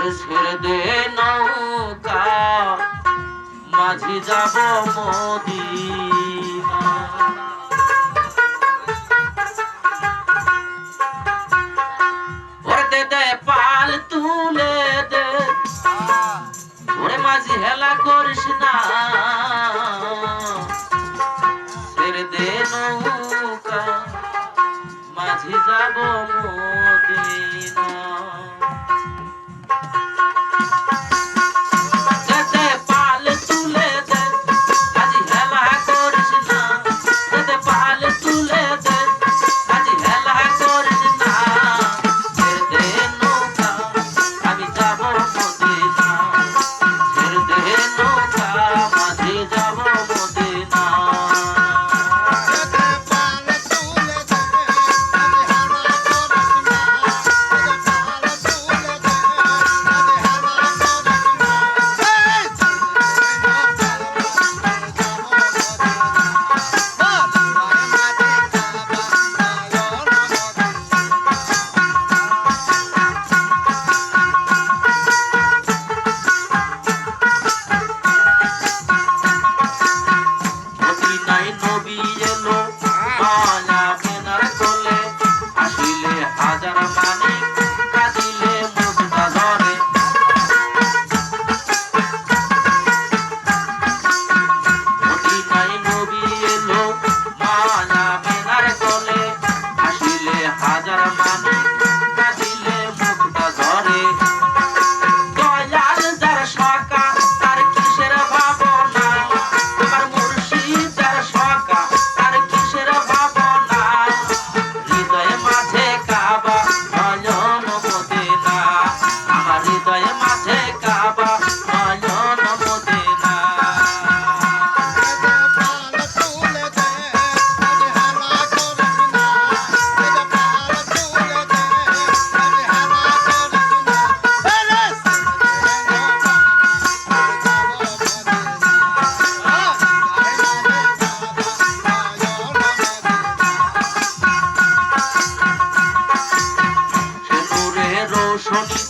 মোর ছেড়ে দে নৌকা। মাঝি যাব মদিনা। মাঝি যাব ঢাকায় কবি এলো Huh?